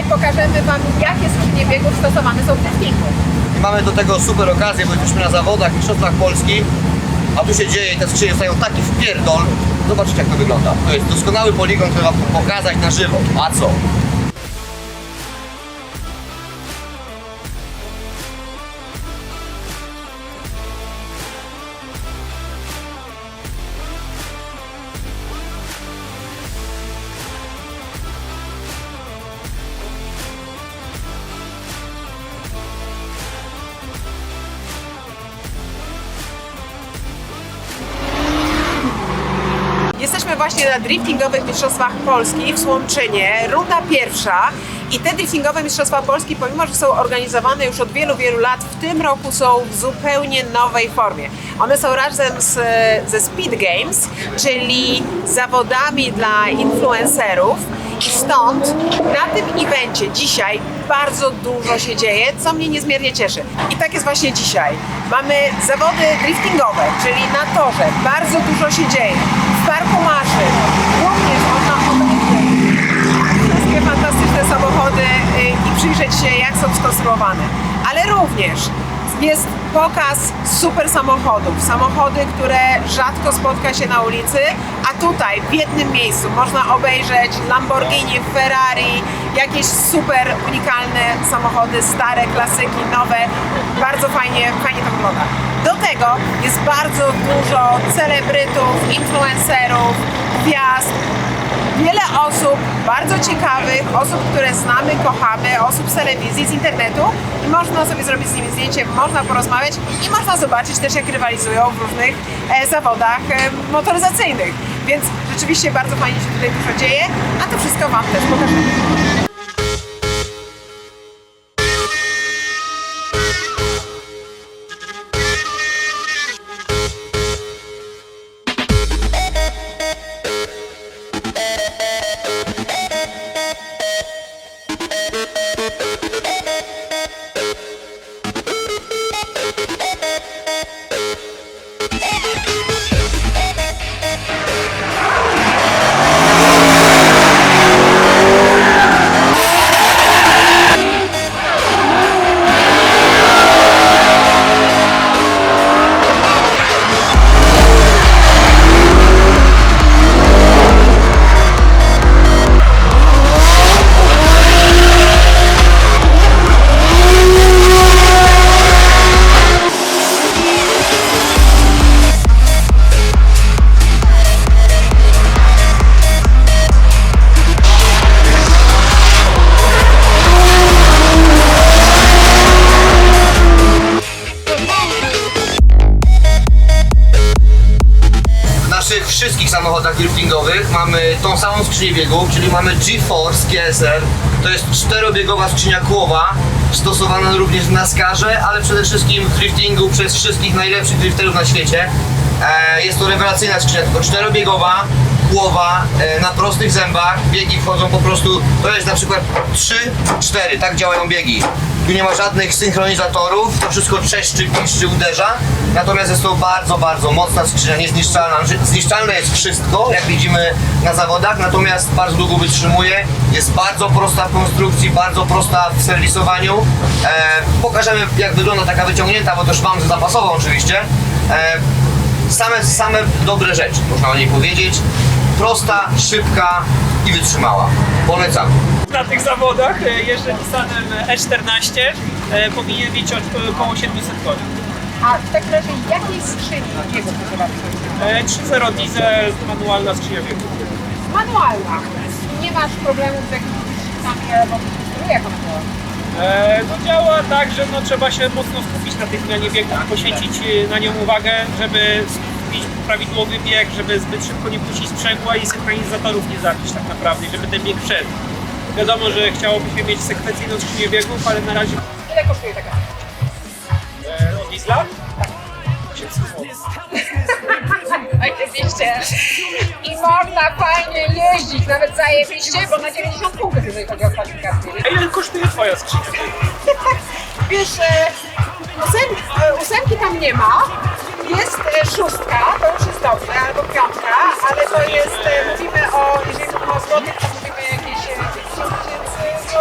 dzisiaj pokażemy Wam, jakie skrzynie biegów stosowane są w driftingu. I mamy do tego super okazję, bo jesteśmy na zawodach, mistrzostwach Polski, a tu się dzieje i te skrzynie dostają taki wpierdol. Zobaczcie jak to wygląda. To jest doskonały poligon, który wam pokazać na żywo. A co? Na driftingowych Mistrzostwach Polski w Słomczynie, runda pierwsza. I te driftingowe Mistrzostwa Polski, pomimo że są organizowane już od wielu, wielu lat, w tym roku są w zupełnie nowej formie. One są razem z, ze Speed Games, czyli zawodami dla influencerów. I stąd na tym evencie dzisiaj bardzo dużo się dzieje, co mnie niezmiernie cieszy. I tak jest właśnie dzisiaj. Mamy zawody driftingowe, czyli na torze. Bardzo dużo się dzieje. Parku maszyn również można obejrzeć wszystkie fantastyczne samochody y, i przyjrzeć się, jak są skonstruowane. Ale również jest pokaz super samochodów, samochody, które rzadko spotka się na ulicy, a tutaj w jednym miejscu można obejrzeć Lamborghini, Ferrari, jakieś super unikalne samochody, stare, klasyki, nowe. Bardzo fajnie, fajnie to wygląda. Do tego jest bardzo dużo celebrytów, influencerów, gwiazd, wiele osób bardzo ciekawych, osób, które znamy, kochamy, osób z telewizji, z internetu i można sobie zrobić z nimi zdjęcie, można porozmawiać i można zobaczyć też, jak rywalizują w różnych e, zawodach e, motoryzacyjnych. Więc rzeczywiście bardzo fajnie się tutaj dużo dzieje, a to wszystko Wam też pokażemy. Driftingowych mamy tą samą skrzynię biegów, czyli mamy GeForce GSR. To jest czterobiegowa skrzynia kłowa, stosowana również w NASCARze, ale przede wszystkim w driftingu przez wszystkich najlepszych drifterów na świecie. E, jest to rewelacyjna skrzynia, tylko czterobiegowa, głowa e, na prostych zębach. Biegi wchodzą po prostu, to jest na przykład 3, 4, tak działają biegi. Tu nie ma żadnych synchronizatorów, to wszystko trzeszczy, piszczy, uderza. Natomiast jest to bardzo, bardzo mocna skrzynia, niezniszczalna. Znaczy, Zniszczalne jest wszystko, jak widzimy na zawodach, natomiast bardzo długo wytrzymuje. Jest bardzo prosta w konstrukcji, bardzo prosta w serwisowaniu. E, pokażemy jak wygląda taka wyciągnięta, bo też mam zapasową oczywiście. E, same, same dobre rzeczy, można o niej powiedzieć. Prosta, szybka i wytrzymała. Polecam. na tych zawodach e, jeżdżę Nissanem E14, e, powinien mieć od- około 700 koni. A w takim razie jakiej skrzyni biegów używamy? E, 3.0 diesel, manualna skrzynia biegów. Manualna. Nie masz problemów z jakimiś skrzynkami albo jak ona działa? E, no działa tak, że no, trzeba się mocno skupić na tej zmianie biegów, poświęcić e, na nią uwagę, żeby skupić prawidłowy bieg, żeby zbyt szybko nie puścić sprzęgła i synchronizatorów nie zabić tak naprawdę, żeby ten bieg wszedł. Wiadomo, że chciałoby się mieć sekwencyjną skrzynię biegów, ale na razie Ile kosztuje taka? e, od diesla 800 zł. Oczywiście. I można fajnie jeździć, nawet zajebiście, bo na 90 punktów, jeżeli chodzi o kwalifikacje. A ile kosztuje twoja skrzynia? Wiesz, e, ósem, e, ósemki tam nie ma. Jest e, szóstka, to już jest dobrze, albo piątka, ale to jest, e, mówimy o, jeżeli mówimy o złotych, to mówimy jakieś e, 50 tysięcy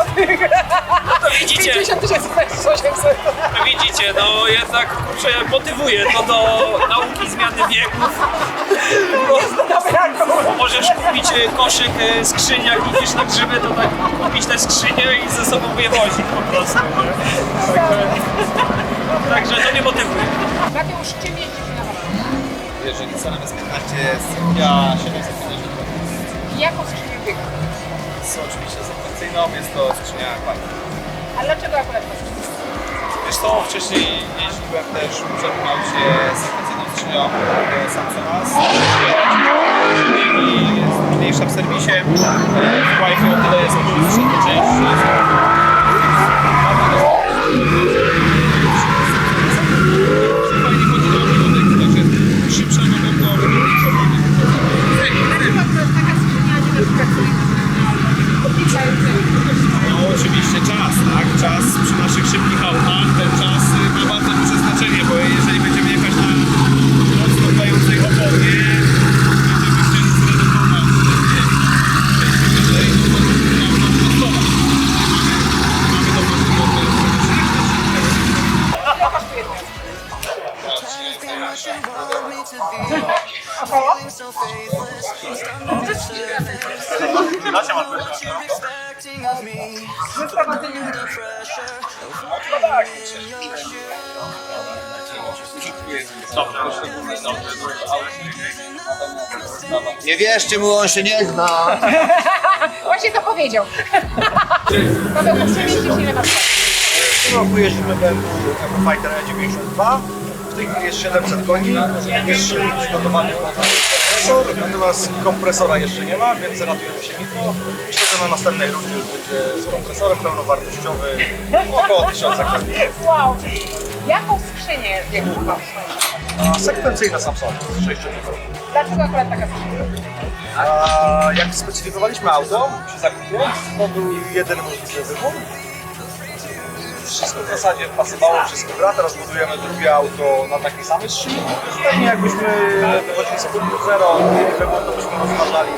To widzicie, 50 tysięcy 800. to widzicie, no jednak kurczę, motywuje to do nauki zmiany biegów. Bo możesz kupić e, koszyk skrzyń, jak idziesz na grzyby, to tak kupić tę skrzynię i ze sobą je wozić po prostu. nie? Także, także to mnie motywuje. Jeździcie na wakacje? Jeżeli cena jest 15, ja 750 Jaką skrzynię biega? Z oczywiście sekwencyjną, jest to skrzynia Aqua. A dlaczego akurat skrzynia? Wiesz co, wcześniej jeździłem też w poprzednim aucie sekwencyjną skrzynią e, Samsunga z i jest mniejsza w serwisie. E, W Wi-Fi o tyle jest mniejsza to część. Nie wierzcie mu, on się nie zna. Właśnie to powiedział. Paweł, uczciwie jeździsz ile? W tym roku jeździmy BMW Fighter E92. W tej chwili jest 700 koni. Jest przygotowany pod kompresor, natomiast kompresora jeszcze nie ma, więc ratujemy się nitro. Myślę, że na następnej rundzie już będzie z kompresorem pełnowartościowy około 1000 koni. Wow. Jaką skrzynię biegł masz? A sekwencyjna Samsung z 6 Dlaczego akurat taka skrzynia? A jak specyfikowaliśmy auto przy zakupie, to był jeden możliwy wybór. Wszystko w zasadzie pasowało, wszystko gra. Teraz budujemy drugie auto na takiej samej skrzyni. Pewnie jakbyśmy wychodzili z punktu zero, mieli wybór, to byśmy rozważali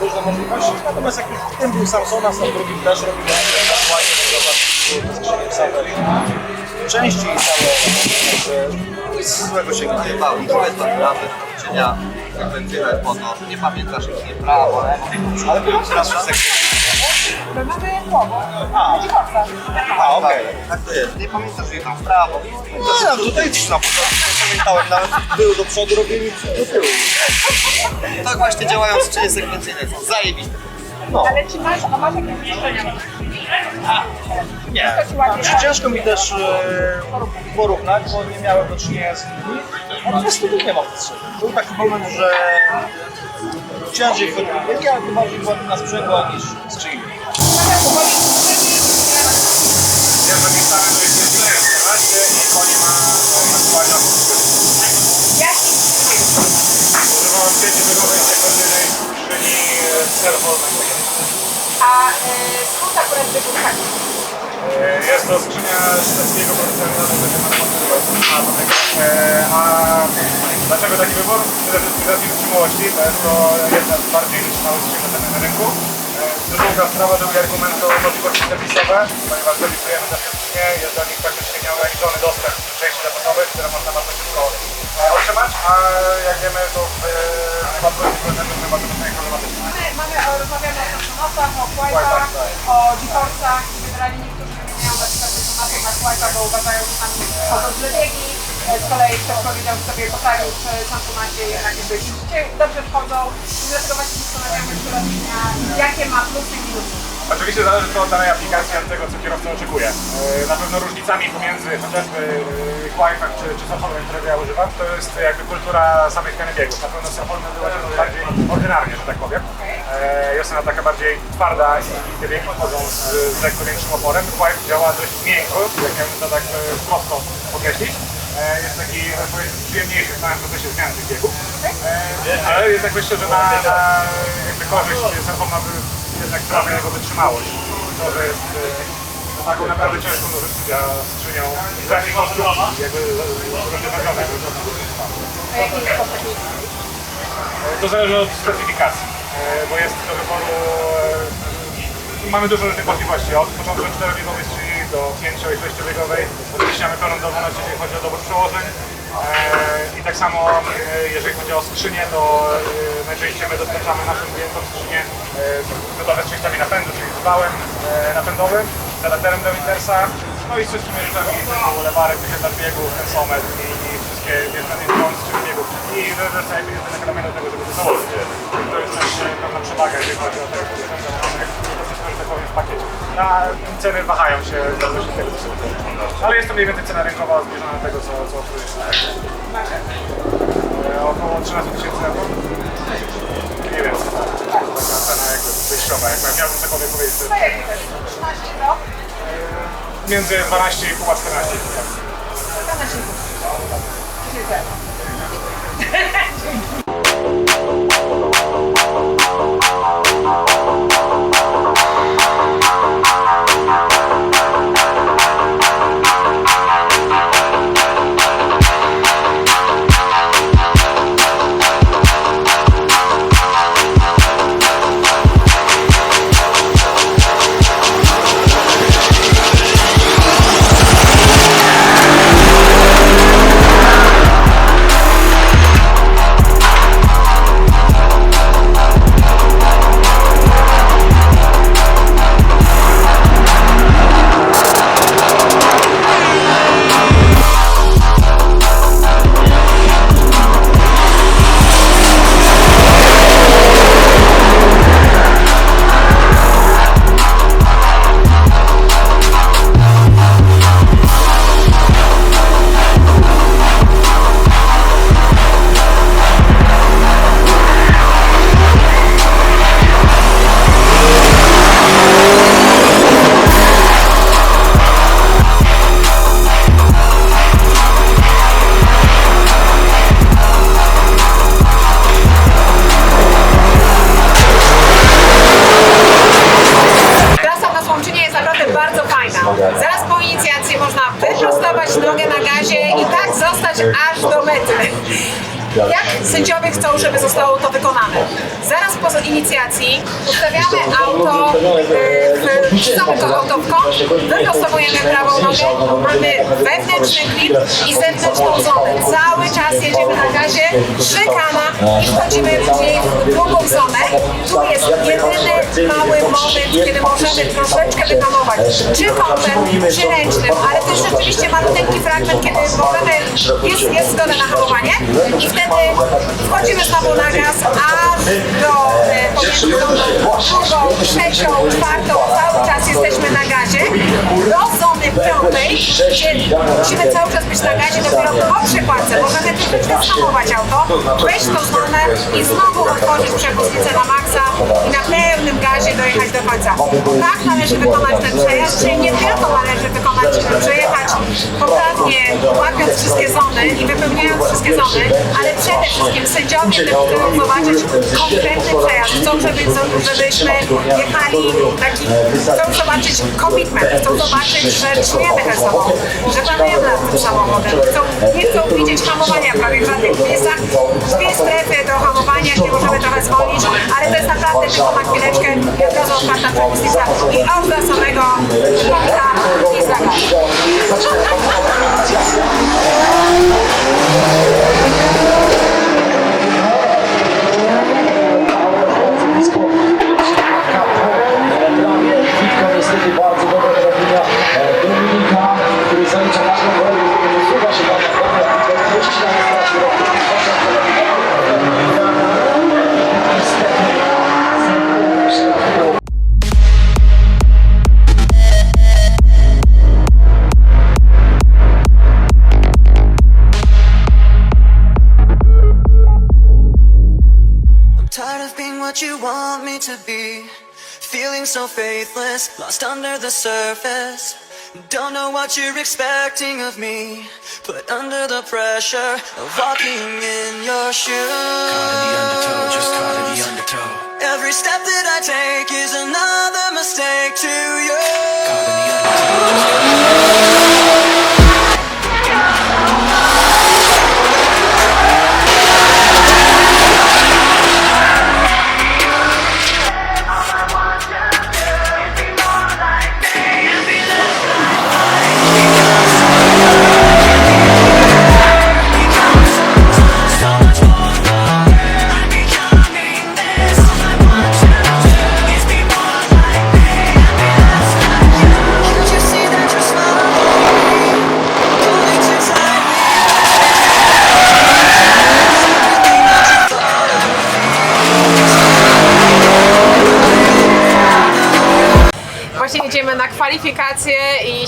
różne możliwości. Natomiast jak już w tym był Samsona, z tym drugim też robimy na fajnie, to skrzynie całe części i całe, nic złego się nie. Pauli, to jest naprawdę cienia sekwencyjna jest po to. Nie pamiętasz ich nie prawo. Ale teraz w sekcji. A. Okej. Tak to jest. Nie pamiętasz ich tam w prawo. No, tutaj też na początku nie pamiętałem, nawet był do przodu, robienie do tyłu. Tak właśnie działają skrzynie sekwencyjne, są zajebiste. No, Ale czy masz, a masz jakieś skrzynia? nie. Znaczy, ciężko mi też e, porównać, bo nie miałem do czynienia z nimi. Natomiast tu nie mam potrzeby. Był taki moment, że ciężej chodziło ale to bardziej była na sprzęgła niż skrzyni. Pierwsze miejscami to jest Jezylem 14 i ma sieci skrzyni serwowej. A y, skąd akurat wybór? Jest to skrzynia szwedzkiego producenta, będzie na A dlaczego taki wybór? Przede wszystkim z racji wytrzymałości, to jest to jedna z bardziej wytrzymałych skrzyń na rynku. E, Druga sprawa, drugi argument to możliwości zapisowe, ponieważ zapisujemy te skrzynie, jest do nich praktycznie nieograniczony dostęp do części zapasowych, które można bardzo szybko e, otrzymać, a jak wiemy to w e, przypadku producentów chyba to będzie problematyczne. Mamy, mamy o, rozmawiamy o Samsonowcach, o White'ach, o GeForce'ach i generalnie niektórzy wymieniają na przykład Samsonowców na White'a, bo uważają, że tam chodzą źle biegi. E, Z kolei ktoś powiedział sobie poprawił przy Samsonacie jednak jakby dobrze wchodzą. Dlatego właśnie zastanawiamy się, jakie ma plusy i minusy. Oczywiście zależy to od danej aplikacji, od tego co kierowca oczekuje. E, Na pewno różnicami pomiędzy chociażby Wi-Fi czy, czy Soformem, którego ja używam, to jest jakby kultura samej zmiany biegów. Na pewno Soformem była bardziej ordynarnie, że tak powiem. E, Jest ona taka bardziej twarda i te biegi wchodzą z, lekko większym oporem. Wi-Fi działa dość miękko, jak ja to tak e, prosto określić. E, Jest taki powiedzmy przyjemniejszy w całym procesie zmiany tych biegów. E, Ale jednak myślę, że na, na jakby korzyść Soforma by jednak sprawia jego wytrzymałość. To, że jest e, taką naprawdę ciężką do wyszczenia skrzynią i za niej konstrukcji, jakby rozwiązane. A jaki jest koszt takiej To zależy od specyfikacji, bo jest do wyboru mamy dużo różnych możliwości, od początku 4-biegowej skrzyni do 5 i 6-biegowej. Oczywiście mamy pełną dowolność, jeżeli chodzi o dobór przełożeń. E, I tak samo e, jeżeli chodzi o skrzynię, to e, najczęściej my dostarczamy naszym klientom skrzynie e, gotowe z częściami napędu, czyli z wałem napędowym, zalaterem do Wintersa, no i z wszystkimi rzeczami typu lewarek, wyświetlacz biegów, tensometr i, i wszystkie niezbędne strony skrzyni biegów. I jakby jedyny element do tego, żeby to założyć. To jest też pewna przewaga, jeżeli chodzi o tego tak powiem, w pakiecie. A ceny wahają się w zależności od tego, co sobie kupić. Ale jest to mniej więcej cena rynkowa zbliżona do tego, co, co oferujemy. E, Około 13 tysięcy euro. Mniej więcej. Taka cena jakby wyjściowa. Jak miałbym cokolwiek powiedzieć, to jest między 12,5 a 14. Trasa na sędziowie chcą, to kąt, wyprostowujemy prawą nogę, mamy wewnętrzny grip i zewnętrzną zonę. Cały czas jedziemy na gazie, szykana i wchodzimy później w drugą zonę. Tu jest jedyny mały moment, kiedy możemy troszeczkę wyhamować. Czy kątem, czy ręcznym, ale jest rzeczywiście malutki fragment, kiedy możemy, jest, jest zgoda na hamowanie i wtedy wchodzimy znowu na gaz, aż do e, drugą, trzecią, czwartą, cały czas jesteśmy na gazie, piątej, musimy cały czas być na gazie, dopiero po przekładce możemy troszeczkę zahamować auto, wejść tą zonę i znowu otworzyć przepustnicę na maksa i na pełnym gazie dojechać do końca. Tak należy wykonać ten przejazd, czyli nie tylko należy wykonać, przejechać poprawnie, łapiąc wszystkie zony i wypełniając wszystkie zony, ale przede wszystkim sędziowie też chcą zobaczyć konkretny przejazd, chcą, żeby, żebyśmy jechali taki, chcą zobaczyć commitment, chcą zobaczyć, że czujemy ten samochód, że panujemy nad tym samochodem, chcą, nie chcą widzieć hamowania prawie w żadnych miejscach, dwie strefy do hamowania, gdzie możemy trochę zwolnić, ale to jest naprawdę tylko na chwileczkę. I od razu otwarta przepustnica i do samego końca i za tired of being what you want me to be. Feeling so faithless, lost under the surface. Don't know what you're expecting of me. Put under the pressure of walking in your shoes. Caught in the undertow, just caught in the undertow. Every step that I take is another mistake to you. Caught in the undertow.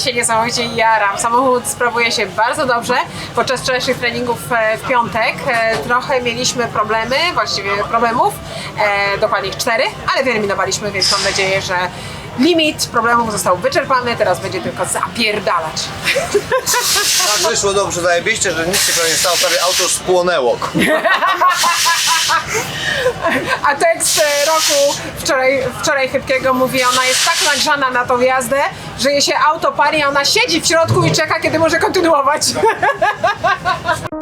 się niesamowicie jaram. Samochód sprawuje się bardzo dobrze. Podczas wczorajszych treningów e, w piątek e, trochę mieliśmy problemy, właściwie problemów, e, dokładnie ich cztery, ale wyeliminowaliśmy, więc mam nadzieję, że limit problemów został wyczerpany, teraz będzie tylko zapierdalać. Tak wyszło dobrze, zajebiście, że nic się nie stało, prawie auto spłonęło. A tekst e, roku wczoraj, wczoraj Chybkiego mówi, ona jest tak nagrzana na tą jazdę, że jej się auto pari, a ona siedzi w środku i czeka, kiedy może kontynuować.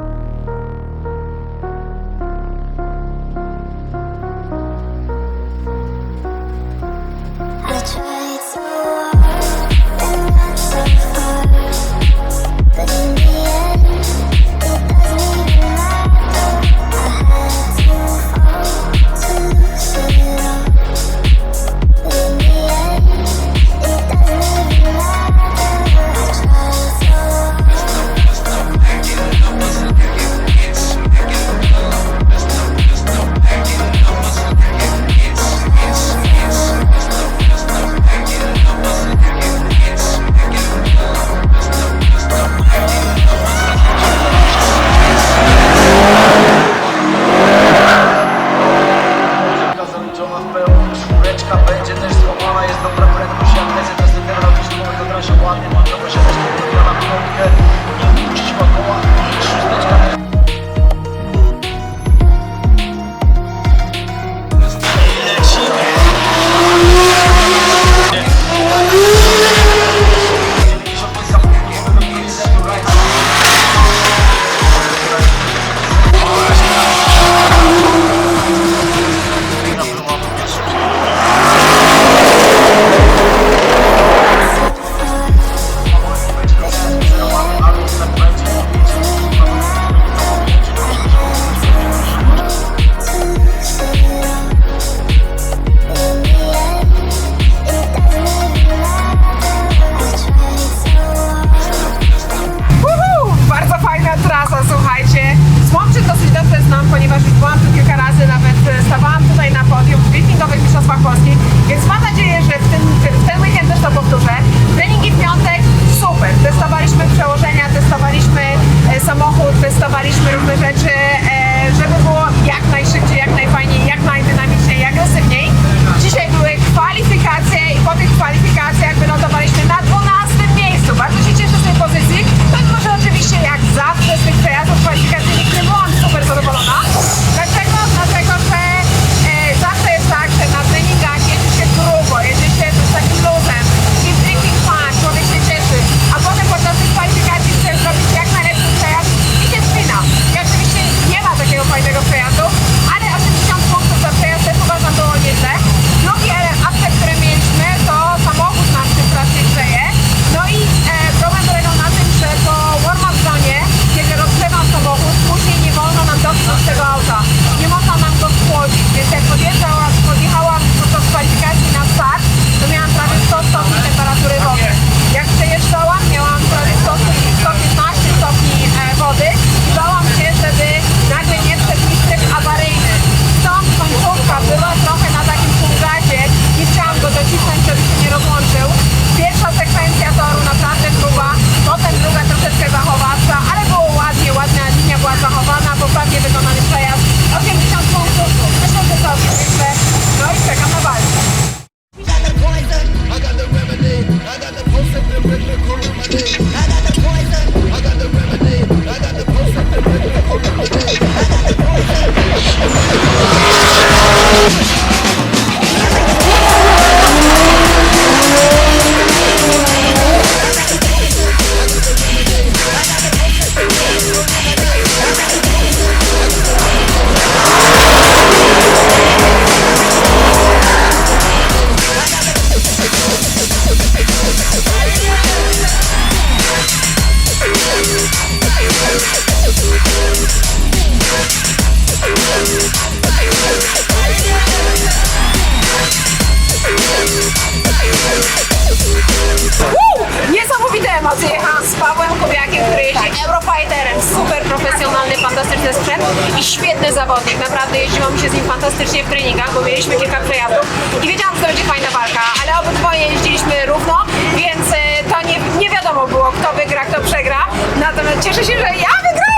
i świetny zawodnik. Naprawdę jeździło mi się z nim fantastycznie w treningach, bo mieliśmy kilka przejazdów i wiedziałam, że to będzie fajna walka, ale obydwoje jeździliśmy równo, więc e, to nie, nie wiadomo było, kto wygra, kto przegra. Natomiast cieszę się, że ja wygrałam!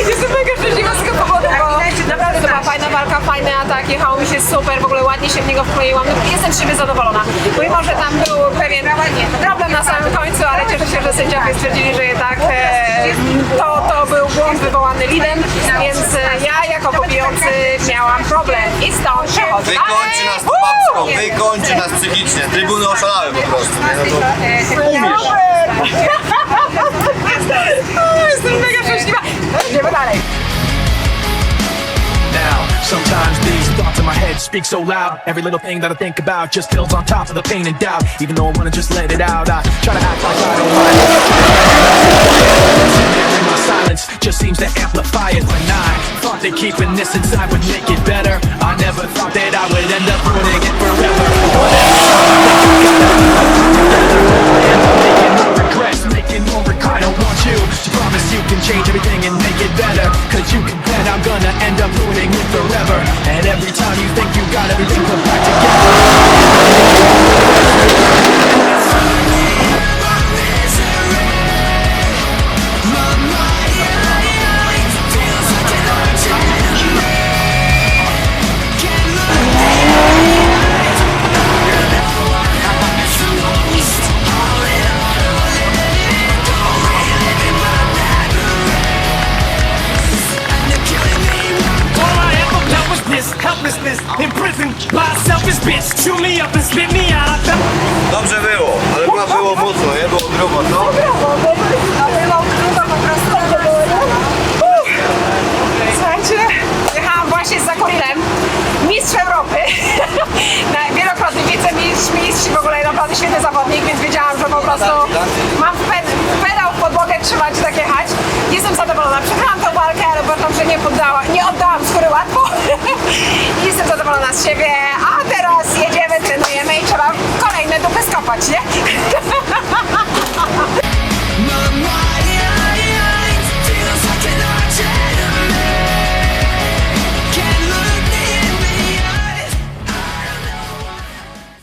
Jestem mega szczęśliwa z tego powodu, bo naprawdę to była fajna walka, fajny atak, jechało mi się super, w ogóle ładnie się w niego wkleiłam. No, jestem z siebie zadowolona. Pomimo, że tam był pewien problem na samym końcu, ale cieszę się, że sędziowie stwierdzili, że jednak e, to, to błąd wywołany lidem, więc e, ja jako pobijający miałam problem i stąd przechodzę Wykończy nas Woo! wykończy nas psychicznie. Trybuny oszalały po prostu. Nie? No to... O, Jestem mega szczęśliwa. Idziemy dalej. Now, sometimes these thoughts in my head speak so loud. Every little thing that I think about just builds on top of the pain and doubt. Even though I wanna just let it out, I try to act like I don't mind. My silence just seems to amplify it when I thought that keeping this inside would make it better. I never thought that I would end up ruining it forever. Making było mocno, jadło zdrowo, co? Słuchajcie, jechałam właśnie z Zakorilem, mistrz Europy. Wielokrotnie wicemistrz, mistrz i w ogóle naprawdę świetny zawodnik, więc wiedziałam, że po prostu mam pedał w podłogę trzymać i tak jechać. Jestem zadowolona. Przegrałam tą walkę, ale uważam, że nie poddała, nie oddałam skóry łatwo. Jestem zadowolona z siebie, a teraz jedziemy, trenujemy i trzeba kolejne dupy skopać, nie?